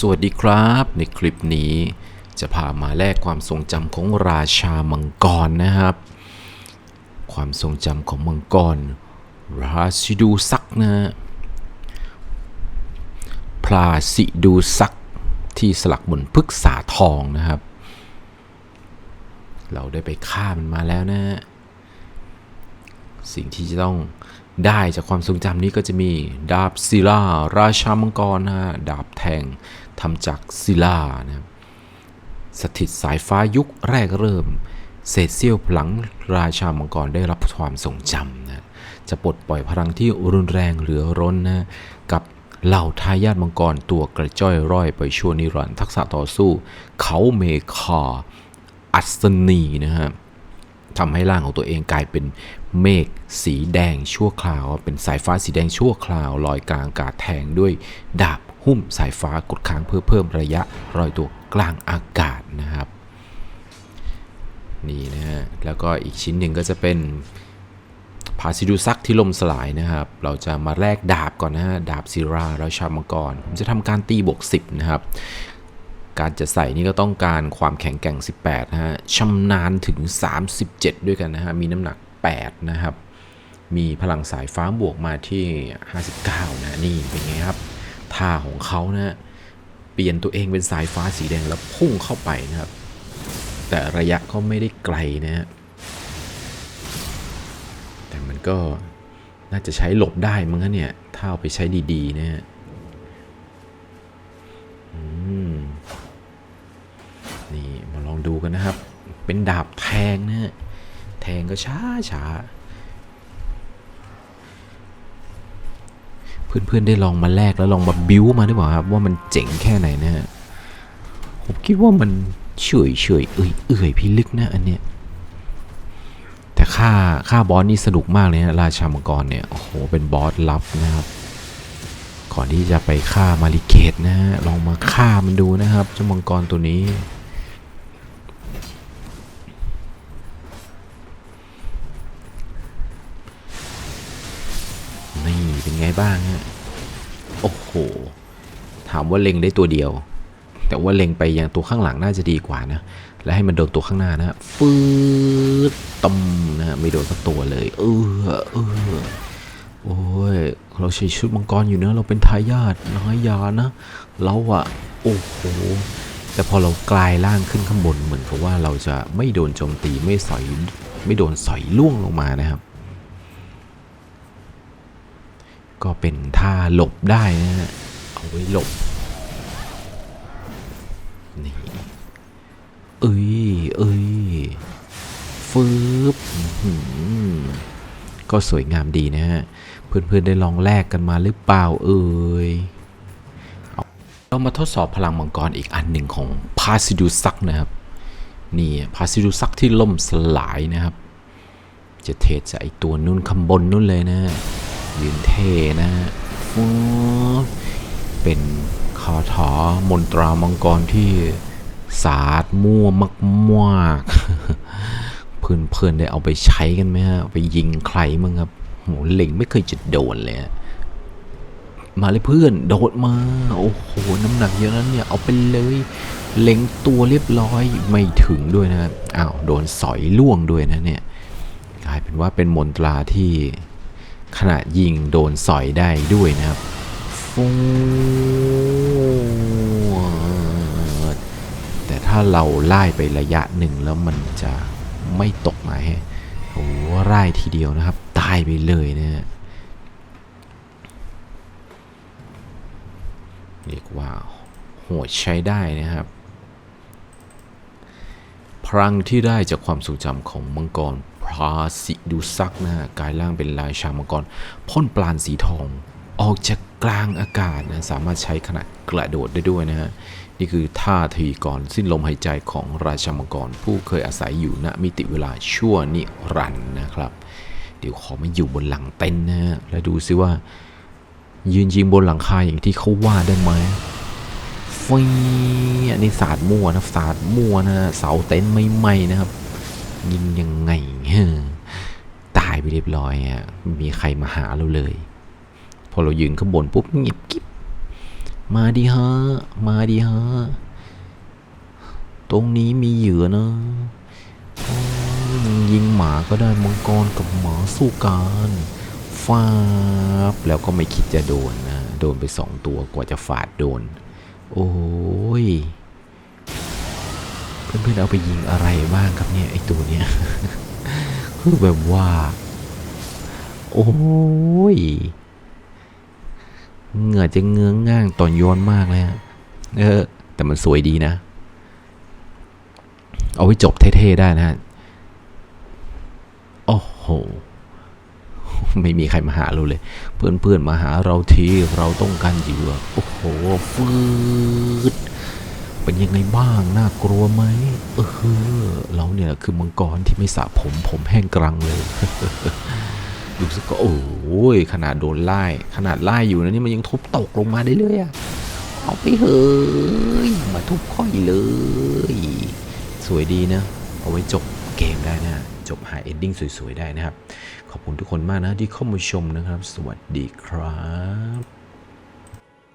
สวัสดีครับ ในคลิปนี้จะพามาแลกความทรงจำของราชามังกรนะครับ ความทรงจำของมังกร ราชิดูซักนะฮะพลาสิดูซักที่สลักบนพฤกษาทองนะครับ เราได้ไปฆ่ามันมาแล้วนะฮะสิ่งที่จะต้องได้จากความทรงจำนี้ก็จะมี ดาบศิลา ราชามังกรนะฮะดาบแทง ทำจากศิลานะครับสถิตสายฟ้ายุคแรกเริ่ม เศษเสี้ยวพลังราชามังกรได้รับความทรงจำนะจะปลดปล่อยพลังที่รุนแรงเหลือร้นนะกับเหล่าทายาทมังกรตัวกระจ้อยร่อยไปชั่วนิรันดร์ทักษะต่อสู้ เขาเมคาอัศนีนะฮะทำให้ร่างของตัวเองกลายเป็นเมฆสีแดงชั่วคราว เป็นสายฟ้าสีแดงชั่วคราว ลอยกลางอากาศแทงด้วยดาบ หุ้มสายฟ้ากดค้างเพื่อเพิ่มระยะรอยตัวกลางอากาศนะครับนี่นะฮะแล้วก็อีกชิ้นหนึ่งก็จะเป็นพาซิดูซักที่ล่มสลายนะครับ เราจะมาแลกดาบก่อนนะฮะ ดาบซิราราชามังกร ผมจะทำการตีบวก 10 นะครับ การจะใส่นี่ก็ต้องการความแข็งแกร่ง 18 นะฮะชำนาญถึง 37 ด้วยกันนะฮะ มีน้ำหนัก 8 นะครับ มีพลังสายฟ้าบวกมาที่ 59 นะ นี่เป็นไงครับ ท่าของเขานะเปลี่ยนตัวเองเป็นสายฟ้าสีแดงแล้วพุ่งเข้าไปนะครับ แต่ระยะก็ไม่ได้ไกลนะฮะแต่มันก็น่าจะใช้หลบได้มั้งคะเนี่ยถ้าเอาไปใช้ดีๆนะฮะนี่มาลองดูกันนะครับ เป็นดาบแทงนะฮะแทงก็ช้าช้า เพื่อนๆได้ลองมาแลกแล้วลองมาบิ้วมาหรือเปล่าครับ ว่ามันเจ๋งแค่ไหนนะฮะผมคิดว่ามันเฉยเฉยๆเอื่อยเอื่อยพิลึกนะอันเนี้ยแต่ค่าค่าบอสนี่สนุกมากเลยนะราชามังกรเนี่ยโอ้โหเป็นบอสลับนะครับก่อนที่จะไปฆ่ามาริเกตนะฮะลองมาฆ่ามันดูนะครับเจ้ามังกรตัวนี้ ไงบ้างฮะโอ้โห ถามว่าเล็งได้ตัวเดียว แต่ว่าเล็งไปยังตัวข้างหลังน่าจะดีกว่านะ และให้มันโดนตัวข้างหน้านะฮะฟืดตมนะฮะไม่โดนสักตัวเลย เออเออโอ้ยเราใช้ชุดมังกรอยู่เนะเราเป็นทายาทน้อยยานะเราอะโอ้โหแต่พอเรากลายร่างขึ้นข้างบนเหมือนกับว่าเราจะไม่โดนโจมตีไม่สอยไม่โดนสอยล่วงลงมานะครับ ก็เป็นท่าหลบได้นะฮะเอาไว้หลบนี่เอ้ยเอ้ยฟืบก็สวยงามดีนะฮะ เพื่อนๆได้ลองแลกกันมาหรือเปล่าเอ่ยเอาเรามาทดสอบพลังมังกรอีกอันหนึ่งของพาซิดูซักนะครับ นี่พาซิดูซักที่ล่มสลายนะครับ จะเทจากไอตัวนุ่นข้างบนนุ่นเลยนะฮะ ยืนเท่นะฮะเป็นคาถามนตรามังกรที่สาดมั่วมากๆเพื่อนๆได้เอาไปใช้กันไหมฮะ ไปยิงใครมั้งครับโหเล็งไม่เคยจะโดนเลยมาเลยเพื่อนโดดมา โอ้โห น้ำหนักเยอะนั้นเนี่ย เอาไปเลย เล็งตัวเรียบร้อยไม่ถึงด้วยนะอ้าวโดนสอยล่วงด้วยนะเนี่ย กลายเป็นว่าเป็นมนตราที่ ขณะยิงโดนสอยได้ด้วยนะครับฟูดแต่ถ้าเราไล่ไประยะหนึ่งแล้วมันจะไม่ตกมาให้โอ้ไล่ทีเดียวนะครับ ตายไปเลยนะฮะเรียกว่าโหดใช้ได้นะครับ พลังที่ได้จากความทรงจำของมังกร พราสิดูซักนะฮะกายร่างเป็นรายชามังกรพ่นปราณสีทอง ออกจากกลางอากาศนะสามารถใช้ขณะกระโดดได้ด้วยนะฮะนี่คือท่าทีก่อนสิ้นลมหายใจของราชามังกร ผู้เคยอาศัยอยู่ณมิติเวลาชั่วนิรันดร์นะครับ เดี๋ยวขอมาอยู่บนหลังเต็นนะฮะแล้วดูซิว่า ยืนยิงบนหลังคาอย่างที่เขาว่าได้ไหมฟีอันนี้ศาสตร์มั่วนะศาสตร์มั่วนะเสาเต็นท์ไม่ไหมนะครับ ยิงยังไงเฮ้อตายไปเรียบร้อยอะมีใครมาหาเราเลย พอเรายืนข้างบนปุ๊บเงียบกิ๊บมาดิฮะ มาดิฮะ ตรงนี้มีเหยื่อนะ ยิงหมาก็ได้มังกรกับหมาสู้กันฟาบแล้วก็ไม่คิดจะโดนนะ โดนไปสองตัวกว่าจะฝาดโดน โอ้ย เพื่อนๆเอาไปยิงอะไรบ้างครับเนี่ยไอตัวเนี้ยคือแบบว่า โอ้ยเหงื่อจะเงื้องง่างตอนโยนมากเลยฮะเออ แต่มันสวยดีนะ เอาไว้จบเท่ๆได้นะฮะโอ้โหไม่มีใครมาหาเราเลย เพื่อนๆมาหาเราทีเราต้องการเหยื่อโอ้โหฟืด เป็นยังไงบ้างน่ากลัวไหมเออเราเนี่ยคือมังกรที่ไม่สระผมผมแห้งกรังเลยดูสิก็โอ้ยขนาดโดนไล่ขนาดไล่อยู่นะนี่มันยังทุบตกลงมาได้เลยอะเอาไปเฮ้ยมาทุบค่อยเลย สวยดีนะ เอาไว้จบเกมได้นะ จบหาเอนดิ้งสวยๆได้นะครับ ขอบคุณทุกคนมากนะที่เข้ามาชมนะครับ สวัสดีครับ